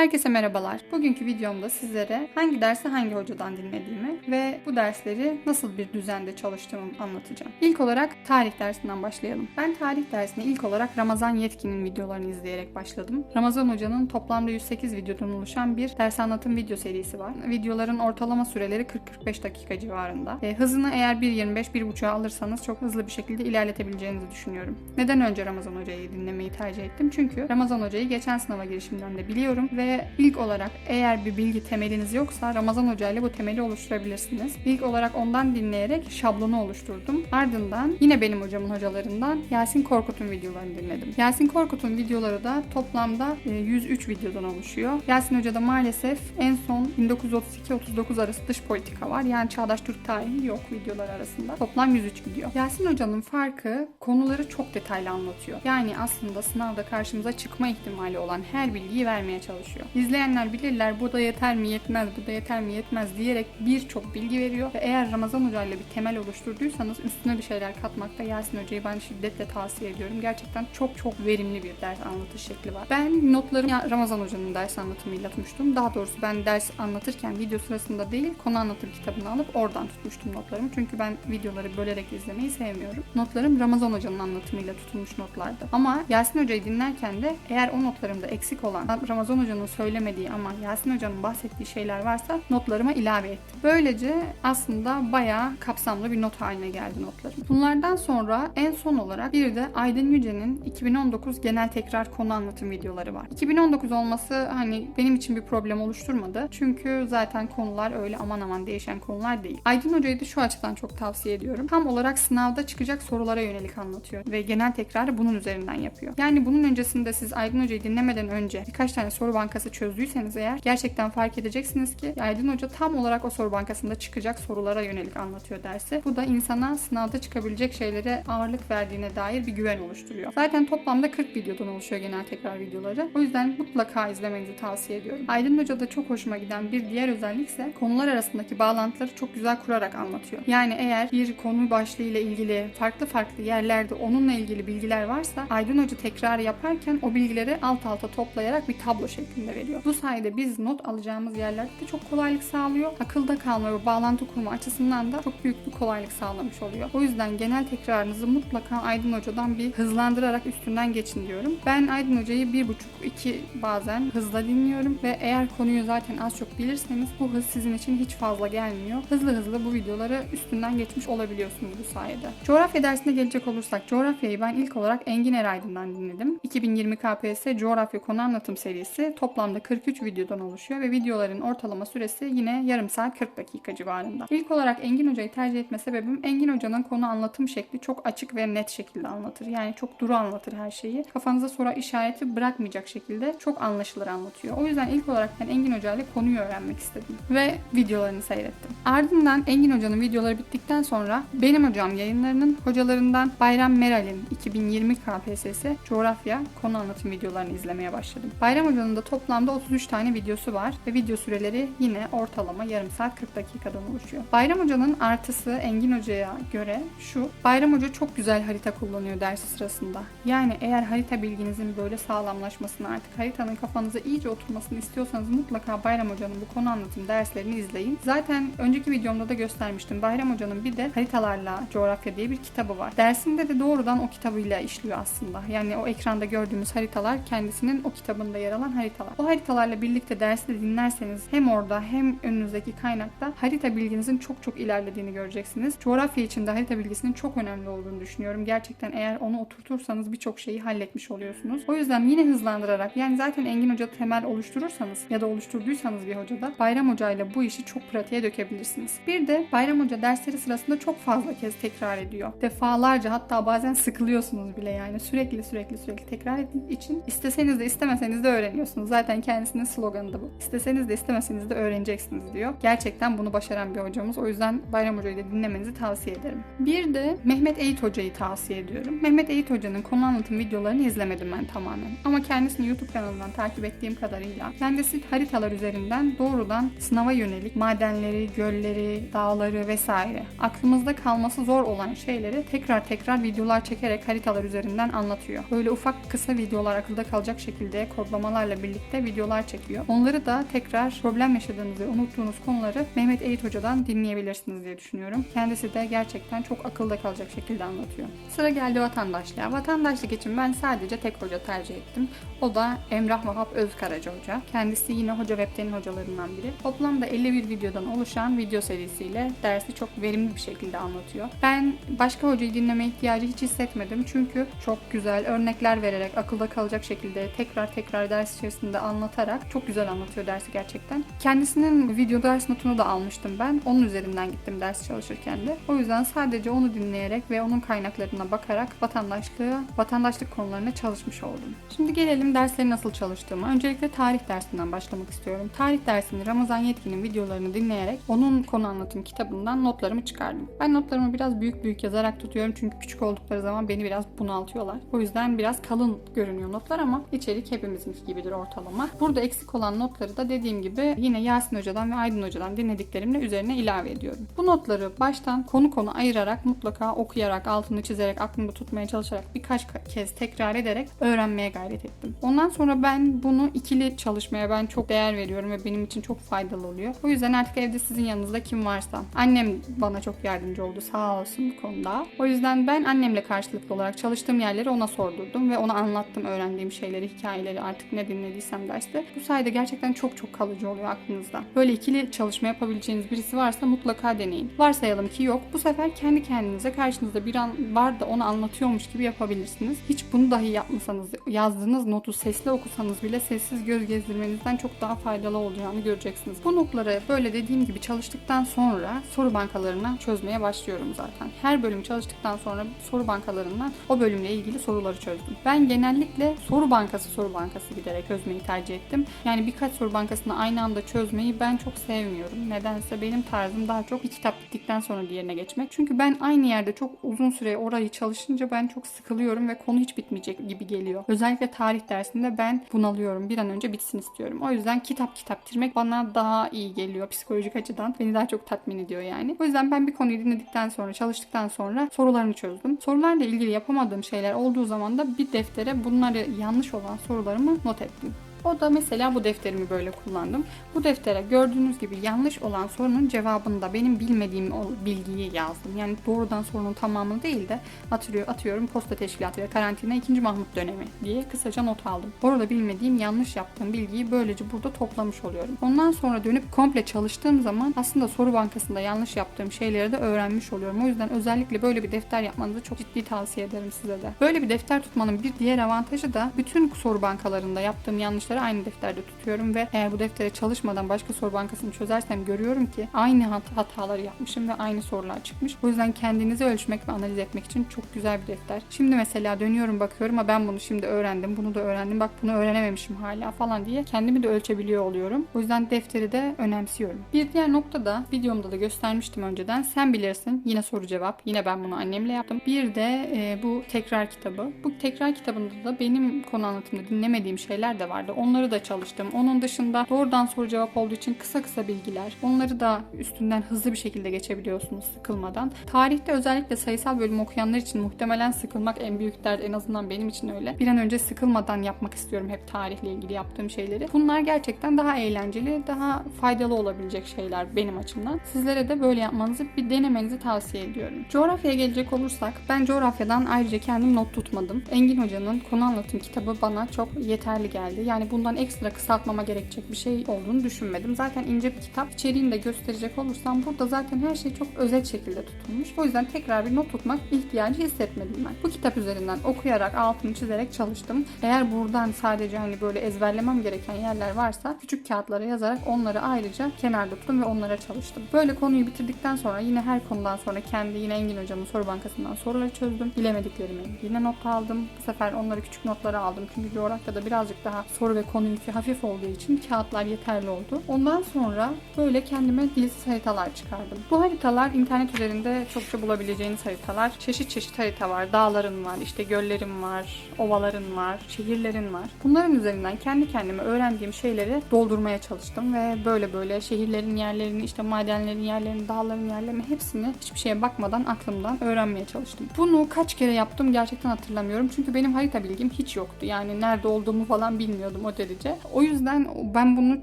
Herkese merhabalar. Bugünkü videomda sizlere hangi dersi hangi hocadan dinlediğimi ve bu dersleri nasıl bir düzende çalıştığımı anlatacağım. İlk olarak tarih dersinden başlayalım. Ben tarih dersine ilk olarak Ramazan Yetkin'in videolarını izleyerek başladım. Ramazan Hoca'nın toplamda 108 videodan oluşan bir ders anlatım video serisi var. Videoların ortalama süreleri 40-45 dakika civarında. E, hızını eğer 1.25-1.5'a alırsanız çok hızlı bir şekilde ilerletebileceğinizi düşünüyorum. Neden önce Ramazan Hoca'yı dinlemeyi tercih ettim? Çünkü Ramazan Hoca'yı geçen sınava girişimden de biliyorum ve ilk olarak eğer bir bilgi temeliniz yoksa Ramazan Hoca ile bu temeli oluşturabilirsiniz. İlk olarak ondan dinleyerek şablonu oluşturdum. Ardından yine benim hocamın hocalarından Yasin Korkut'un videolarını dinledim. Yasin Korkut'un videoları da toplamda e, 103 videodan oluşuyor. Yasin Hoca'da maalesef en son 1932-39 arası dış politika var. Yani Çağdaş Türk tarihi yok videolar arasında. Toplam 103 video. Yasin Hoca'nın farkı konuları çok detaylı anlatıyor. Yani aslında sınavda karşımıza çıkma ihtimali olan her bilgiyi vermeye çalışıyor. İzleyenler bilirler bu da yeter mi yetmez, bu da yeter mi yetmez diyerek birçok bilgi veriyor ve eğer Ramazan Hoca ile bir temel oluşturduysanız üstüne bir şeyler katmakta Yasin Hoca'yı ben şiddetle tavsiye ediyorum. Gerçekten çok çok verimli bir ders anlatış şekli var. Ben notlarımı Ramazan Hoca'nın ders anlatımıyla tutmuştum. Daha doğrusu ben ders anlatırken video sırasında değil konu anlatım kitabını alıp oradan tutmuştum notlarımı. Çünkü ben videoları bölerek izlemeyi sevmiyorum. Notlarım Ramazan Hoca'nın anlatımıyla tutulmuş notlardı. Ama Yasin Hoca'yı dinlerken de eğer o notlarımda eksik olan Ramazan Hoca'nın söylemediği ama Yasin Hoca'nın bahsettiği şeyler varsa notlarıma ilave ettim. Böylece aslında bayağı kapsamlı bir not haline geldi notlarım. Bunlardan sonra en son olarak bir de Aydın Yüce'nin 2019 genel tekrar konu anlatım videoları var. 2019 olması hani benim için bir problem oluşturmadı. Çünkü zaten konular öyle aman aman değişen konular değil. Aydın Hoca'yı da şu açıdan çok tavsiye ediyorum. Tam olarak sınavda çıkacak sorulara yönelik anlatıyor ve genel tekrarı bunun üzerinden yapıyor. Yani bunun öncesinde siz Aydın Hoca'yı dinlemeden önce birkaç tane soru bankası çözdüyseniz eğer gerçekten fark edeceksiniz ki Aydın Hoca tam olarak o soru bankasında çıkacak sorulara yönelik anlatıyor dersi. Bu da insana sınavda çıkabilecek şeylere ağırlık verdiğine dair bir güven oluşturuyor. Zaten toplamda 40 videodan oluşuyor genel tekrar videoları. O yüzden mutlaka izlemenizi tavsiye ediyorum. Aydın Hoca'da çok hoşuma giden bir diğer özellik ise konular arasındaki bağlantıları çok güzel kurarak anlatıyor. Yani eğer bir konu başlığıyla ilgili farklı farklı yerlerde onunla ilgili bilgiler varsa Aydın Hoca tekrar yaparken o bilgileri alt alta toplayarak bir tablo şeklinde veriyor. Bu sayede biz not alacağımız yerlerde de çok kolaylık sağlıyor. Akılda kalma ve bağlantı kurma açısından da çok büyük bir kolaylık sağlamış oluyor. O yüzden genel tekrarınızı mutlaka Aydın Hoca'dan bir hızlandırarak üstünden geçin diyorum. Ben Aydın Hoca'yı bir buçuk iki bazen hızla dinliyorum ve eğer konuyu zaten az çok bilirseniz bu hız sizin için hiç fazla gelmiyor. Hızlı hızlı bu videoları üstünden geçmiş olabiliyorsunuz bu sayede. Coğrafya dersine gelecek olursak coğrafyayı ben ilk olarak Engin Eraydın'dan dinledim. 2020 KPSS coğrafya konu anlatım serisi toplamda 43 videodan oluşuyor ve videoların ortalama süresi yine yarım saat 40 dakika civarında. İlk olarak Engin Hoca'yı tercih etme sebebim Engin Hoca'nın konu anlatım şekli çok açık ve net şekilde anlatır. Yani çok duru anlatır her şeyi. Kafanıza soru işareti bırakmayacak şekilde çok anlaşılır anlatıyor. O yüzden ilk olarak ben Engin Hoca ile konuyu öğrenmek istedim ve videolarını seyrettim. Ardından Engin Hoca'nın videoları bittikten sonra benim hocam yayınlarının hocalarından Bayram Meral'in 2020 KPSS coğrafya konu anlatım videolarını izlemeye başladım. Bayram Hoca'nın da toplamda 33 tane videosu var ve video süreleri yine ortalama yarım saat 40 dakikadan oluşuyor. Bayram Hoca'nın artısı Engin Hoca'ya göre şu. Bayram Hoca çok güzel harita kullanıyor dersi sırasında. Yani eğer harita bilginizin böyle sağlamlaşmasını artık haritanın kafanıza iyice oturmasını istiyorsanız mutlaka Bayram Hoca'nın bu konu anlatım derslerini izleyin. Zaten önceki videomda da göstermiştim. Bayram Hoca'nın bir de haritalarla coğrafya diye bir kitabı var. Dersinde de doğrudan o kitabıyla işliyor aslında. Yani o ekranda gördüğümüz haritalar kendisinin o kitabında yer alan haritalar. O haritalarla birlikte dersi de dinlerseniz hem orada hem önünüzdeki kaynakta harita bilginizin çok çok ilerlediğini göreceksiniz. Coğrafya için de harita bilgisinin çok önemli olduğunu düşünüyorum. Gerçekten eğer onu oturtursanız birçok şeyi halletmiş oluyorsunuz. O yüzden yine hızlandırarak yani zaten Engin Hoca temel oluşturursanız ya da oluşturduysanız bir hocada Bayram Hoca ile bu işi çok pratiğe dökebilirsiniz. Bir de Bayram Hoca dersleri sırasında çok fazla kez tekrar ediyor. Defalarca hatta bazen sıkılıyorsunuz bile yani sürekli sürekli sürekli tekrar ettiği için isteseniz de istemeseniz de öğreniyorsunuz. Zaten kendisinin sloganı da bu. İsteseniz de istemeseniz de öğreneceksiniz diyor. Gerçekten bunu başaran bir hocamız. O yüzden Bayram Hoca'yı da dinlemenizi tavsiye ederim. Bir de Mehmet Eğit Hoca'yı tavsiye ediyorum. Mehmet Eğit Hoca'nın konu anlatım videolarını izlemedim ben tamamen. Ama kendisini YouTube kanalından takip ettiğim kadarıyla kendisi haritalar üzerinden doğrudan sınava yönelik madenleri, gölleri, dağları vesaire aklımızda kalması zor olan şeyleri tekrar tekrar videolar çekerek haritalar üzerinden anlatıyor. Böyle ufak kısa videolar akılda kalacak şekilde kodlamalarla birlikte birlikte videolar çekiyor. Onları da tekrar problem yaşadığınız ve unuttuğunuz konuları Mehmet Eğit Hoca'dan dinleyebilirsiniz diye düşünüyorum. Kendisi de gerçekten çok akılda kalacak şekilde anlatıyor. Sıra geldi vatandaşlığa. Vatandaşlık için ben sadece tek hoca tercih ettim. O da Emrah Vahap Özkaraca Hoca. Kendisi yine Hoca Web'tenin hocalarından biri. Toplamda 51 videodan oluşan video serisiyle dersi çok verimli bir şekilde anlatıyor. Ben başka hocayı dinleme ihtiyacı hiç hissetmedim. Çünkü çok güzel örnekler vererek akılda kalacak şekilde tekrar tekrar ders içerisinde anlatarak çok güzel anlatıyor dersi gerçekten. Kendisinin video ders notunu da almıştım ben. Onun üzerinden gittim ders çalışırken de. O yüzden sadece onu dinleyerek ve onun kaynaklarına bakarak vatandaşlığı, vatandaşlık konularına çalışmış oldum. Şimdi gelelim dersleri nasıl çalıştığıma. Öncelikle tarih dersinden başlamak istiyorum. Tarih dersini Ramazan Yetkin'in videolarını dinleyerek onun konu anlatım kitabından notlarımı çıkardım. Ben notlarımı biraz büyük büyük yazarak tutuyorum çünkü küçük oldukları zaman beni biraz bunaltıyorlar. O yüzden biraz kalın görünüyor notlar ama içerik hepimizinki gibidir ortalama. Burada eksik olan notları da dediğim gibi yine Yasin Hoca'dan ve Aydın Hoca'dan dinlediklerimle üzerine ilave ediyorum. Bu notları baştan konu konu ayırarak mutlaka okuyarak, altını çizerek, aklımda tutmaya çalışarak birkaç kez tekrar ederek öğrenmeye gayret ettim. Ondan sonra ben bunu ikili çalışmaya ben çok değer veriyorum ve benim için çok faydalı oluyor. O yüzden artık evde sizin yanınızda kim varsa annem bana çok yardımcı oldu sağ olsun bu konuda. O yüzden ben annemle karşılıklı olarak çalıştığım yerleri ona sordurdum ve ona anlattım öğrendiğim şeyleri, hikayeleri artık ne dinlediysem derste. Bu sayede gerçekten çok çok kalıcı oluyor aklınızda. Böyle ikili çalışma yapabileceğiniz birisi varsa mutlaka deneyin. Varsayalım ki yok. Bu sefer kendi kendinize karşınızda bir an var da onu anlatıyormuş gibi yapabilirsiniz. Hiç bunu dahi yapmasanız, yazdığınız notu sesli okusanız bile sessiz göz gezdirmenizden çok daha faydalı olacağını göreceksiniz. Bu notları böyle dediğim gibi çalıştıktan sonra soru bankalarına çözmeye başlıyorum zaten. Her bölüm çalıştıktan sonra soru bankalarından o bölümle ilgili soruları çözdüm. Ben genellikle soru bankası soru bankası giderek çözmeyi tercih ettim. Yani birkaç soru bankasını aynı anda çözmeyi ben çok sevmiyorum. Nedense benim tarzım daha çok bir kitap bittikten sonra diğerine geçmek. Çünkü ben aynı yerde çok uzun süre orayı çalışınca ben çok sıkılıyorum ve konu hiç bitmeyecek gibi geliyor. Özellikle tarih dersinde ben bunalıyorum. Bir an önce bitsin istiyorum. O yüzden kitap kitap bitirmek bana daha iyi geliyor psikolojik açıdan. Beni daha çok tatmin ediyor yani. O yüzden ben bir konuyu dinledikten sonra, çalıştıktan sonra sorularını çözdüm. Sorularla ilgili yapamadığım şeyler olduğu zaman da bir deftere bunları yanlış olan sorularımı not ettim. O da mesela bu defterimi böyle kullandım. Bu deftere gördüğünüz gibi yanlış olan sorunun cevabını da benim bilmediğim bilgiyi yazdım. Yani doğrudan sorunun tamamını değil de atıyor, atıyorum posta teşkilatı ve karantina 2. Mahmut dönemi diye kısaca not aldım. Orada bilmediğim yanlış yaptığım bilgiyi böylece burada toplamış oluyorum. Ondan sonra dönüp komple çalıştığım zaman aslında soru bankasında yanlış yaptığım şeyleri de öğrenmiş oluyorum. O yüzden özellikle böyle bir defter yapmanızı çok ciddi tavsiye ederim size de. Böyle bir defter tutmanın bir diğer avantajı da bütün soru bankalarında yaptığım yanlış yanlışları aynı defterde tutuyorum ve eğer bu deftere çalışmadan başka soru bankasını çözersem görüyorum ki aynı hat- hataları yapmışım ve aynı sorular çıkmış. O yüzden kendinizi ölçmek ve analiz etmek için çok güzel bir defter. Şimdi mesela dönüyorum bakıyorum ama ben bunu şimdi öğrendim, bunu da öğrendim, bak bunu öğrenememişim hala falan diye kendimi de ölçebiliyor oluyorum. O yüzden defteri de önemsiyorum. Bir diğer nokta da videomda da göstermiştim önceden. Sen bilirsin. Yine soru cevap. Yine ben bunu annemle yaptım. Bir de e, bu tekrar kitabı. Bu tekrar kitabında da benim konu anlatımda dinlemediğim şeyler de vardı. Onları da çalıştım. Onun dışında doğrudan soru cevap olduğu için kısa kısa bilgiler. Onları da üstünden hızlı bir şekilde geçebiliyorsunuz sıkılmadan. Tarihte özellikle sayısal bölüm okuyanlar için muhtemelen sıkılmak en büyük dert. En azından benim için öyle. Bir an önce sıkılmadan yapmak istiyorum hep tarihle ilgili yaptığım şeyleri. Bunlar gerçekten daha eğlenceli, daha faydalı olabilecek şeyler benim açımdan. Sizlere de böyle yapmanızı bir denemenizi tavsiye ediyorum. Coğrafyaya gelecek olursak ben coğrafyadan ayrıca kendim not tutmadım. Engin Hoca'nın konu anlatım kitabı bana çok yeterli geldi. Yani bundan ekstra kısaltmama gerekecek bir şey olduğunu düşünmedim. Zaten ince bir kitap. İçeriğini de gösterecek olursam burada zaten her şey çok özel şekilde tutulmuş. O yüzden tekrar bir not tutmak ihtiyacı hissetmedim ben. Bu kitap üzerinden okuyarak, altını çizerek çalıştım. Eğer buradan sadece hani böyle ezberlemem gereken yerler varsa küçük kağıtlara yazarak onları ayrıca kenarda tuttum ve onlara çalıştım. Böyle konuyu bitirdikten sonra yine her konudan sonra kendi yine Engin Hocam'ın soru bankasından soruları çözdüm. Bilemediklerimi yine not aldım. Bu sefer onları küçük notlara aldım. Çünkü coğrafyada birazcık daha soru ve konu yükü hafif olduğu için kağıtlar yeterli oldu. Ondan sonra böyle kendime dilsiz haritalar çıkardım. Bu haritalar internet üzerinde çokça bulabileceğiniz haritalar. Çeşit çeşit harita var. Dağların var, işte göllerin var, ovaların var, şehirlerin var. Bunların üzerinden kendi kendime öğrendiğim şeyleri doldurmaya çalıştım ve böyle böyle şehirlerin yerlerini, işte madenlerin yerlerini, dağların yerlerini hepsini hiçbir şeye bakmadan aklımdan öğrenmeye çalıştım. Bunu kaç kere yaptım gerçekten hatırlamıyorum. Çünkü benim harita bilgim hiç yoktu. Yani nerede olduğumu falan bilmiyordum. O o derece. O yüzden ben bunu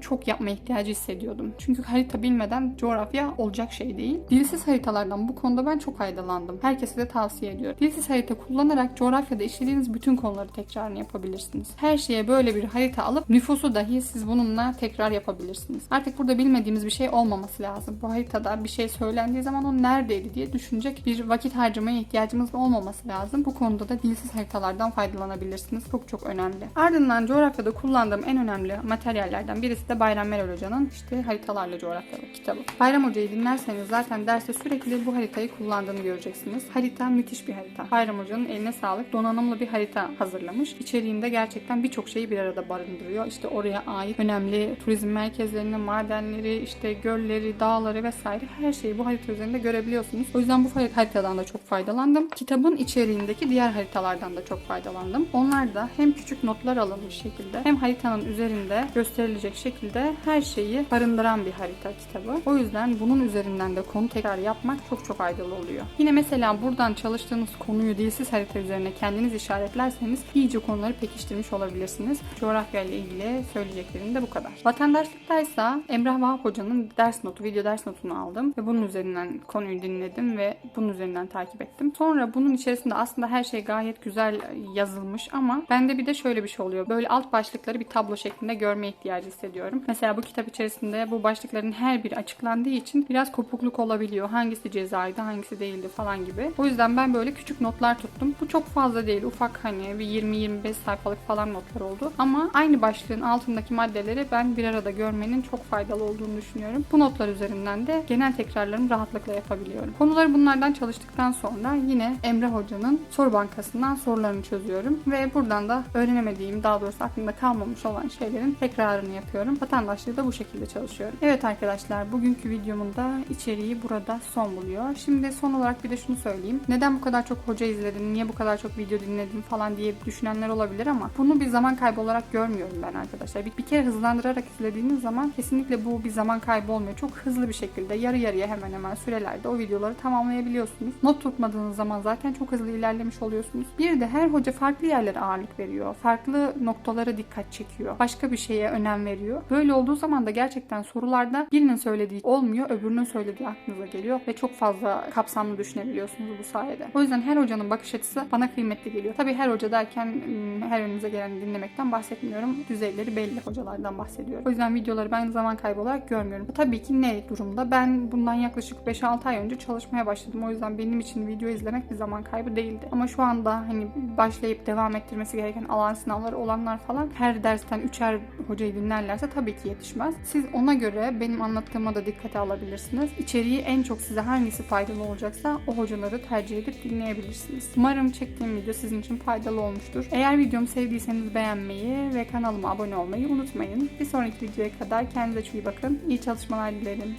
çok yapma ihtiyacı hissediyordum. Çünkü harita bilmeden coğrafya olacak şey değil. Dilsiz haritalardan bu konuda ben çok faydalandım. Herkese de tavsiye ediyorum. Dilsiz harita kullanarak coğrafyada işlediğiniz bütün konuları tekrarını yapabilirsiniz. Her şeye böyle bir harita alıp nüfusu dahi siz bununla tekrar yapabilirsiniz. Artık burada bilmediğimiz bir şey olmaması lazım. Bu haritada bir şey söylendiği zaman o neredeydi diye düşünecek bir vakit harcamaya ihtiyacımız olmaması lazım. Bu konuda da dilsiz haritalardan faydalanabilirsiniz. Çok çok önemli. Ardından coğrafyada kullandığım en önemli materyallerden birisi de Bayram Meral Hoca'nın işte haritalarla coğrafyalı kitabı. Bayram Hoca'yı dinlerseniz zaten derste sürekli bu haritayı kullandığını göreceksiniz. Harita müthiş bir harita. Bayram Hoca'nın eline sağlık donanımlı bir harita hazırlamış. İçeriğinde gerçekten birçok şeyi bir arada barındırıyor. İşte oraya ait önemli turizm merkezlerini, madenleri, işte gölleri, dağları vesaire her şeyi bu harita üzerinde görebiliyorsunuz. O yüzden bu haritadan da çok faydalandım. Kitabın içeriğindeki diğer haritalardan da çok faydalandım. Onlar da hem küçük notlar alınmış şekilde hem haritanın üzerinde gösterilecek şekilde her şeyi barındıran bir harita kitabı. O yüzden bunun üzerinden de konu tekrar yapmak çok çok faydalı oluyor. Yine mesela buradan çalıştığınız konuyu dilsiz harita üzerine kendiniz işaretlerseniz iyice konuları pekiştirmiş olabilirsiniz. Coğrafya ile ilgili söyleyeceklerim de bu kadar. Vatandaşlıkta ise Emrah Vahap Hoca'nın ders notu, video ders notunu aldım ve bunun üzerinden konuyu dinledim ve bunun üzerinden takip ettim. Sonra bunun içerisinde aslında her şey gayet güzel yazılmış ama bende bir de şöyle bir şey oluyor. Böyle alt başlıkları bir tablo şeklinde görme ihtiyacı hissediyorum. Mesela bu kitap içerisinde bu başlıkların her biri açıklandığı için biraz kopukluk olabiliyor. Hangisi cezaydı, hangisi değildi falan gibi. O yüzden ben böyle küçük notlar tuttum. Bu çok fazla değil. Ufak hani bir 20-25 sayfalık falan notlar oldu. Ama aynı başlığın altındaki maddeleri ben bir arada görmenin çok faydalı olduğunu düşünüyorum. Bu notlar üzerinden de genel tekrarlarımı rahatlıkla yapabiliyorum. Konuları bunlardan çalıştıktan sonra yine Emre Hoca'nın soru bankasından sorularını çözüyorum ve buradan da öğrenemediğim, daha doğrusu aklımda kalmamış olan şeylerin tekrarını yapıyorum. Vatandaşlığı da bu şekilde çalışıyorum. Evet arkadaşlar, bugünkü videomun da içeriği burada son buluyor. Şimdi son olarak bir de şunu söyleyeyim. Neden bu kadar çok hoca izledin, niye bu kadar çok video dinledin falan diye düşünenler olabilir ama bunu bir zaman kaybı olarak görmüyorum ben arkadaşlar. Bir, bir kere hızlandırarak izlediğiniz zaman kesinlikle bu bir zaman kaybı olmuyor. Çok hızlı bir şekilde yarı yarıya hemen hemen sürelerde o videoları tamamlayabiliyorsunuz. Not tutmadığınız zaman zaten çok hızlı ilerlemiş oluyorsunuz. Bir de her hoca farklı yerlere ağırlık veriyor. Farklı noktalara dikkat çekiyor. Başka bir şeye önem veriyor. Böyle olduğu zaman da gerçekten sorularda birinin söylediği olmuyor, öbürünün söylediği aklınıza geliyor ve çok fazla kapsamlı düşünebiliyorsunuz bu sayede. O yüzden her hocanın bakış açısı bana kıymetli geliyor. Tabii her hoca derken ım, her önümüze gelen dinlemekten bahsetmiyorum. Düzeyleri belli hocalardan bahsediyorum. O yüzden videoları ben zaman kaybı olarak görmüyorum. Tabii ki ne durumda? Ben bundan yaklaşık 5-6 ay önce çalışmaya başladım. O yüzden benim için video izlemek bir zaman kaybı değildi. Ama şu anda hani başlayıp devam ettirmesi gereken alan sınavları olanlar falan her dersten üçer hocayı dinlerlerse tabii ki yetişmez. Siz ona göre benim anlattığıma da dikkate alabilirsiniz. İçeriği en çok size hangisi faydalı olacaksa o hocaları tercih edip dinleyebilirsiniz. Umarım çektiğim video sizin için faydalı olmuştur. Eğer videomu sevdiyseniz beğenmeyi ve kanalıma abone olmayı unutmayın. Bir sonraki videoya kadar kendinize çok iyi bakın. İyi çalışmalar dilerim.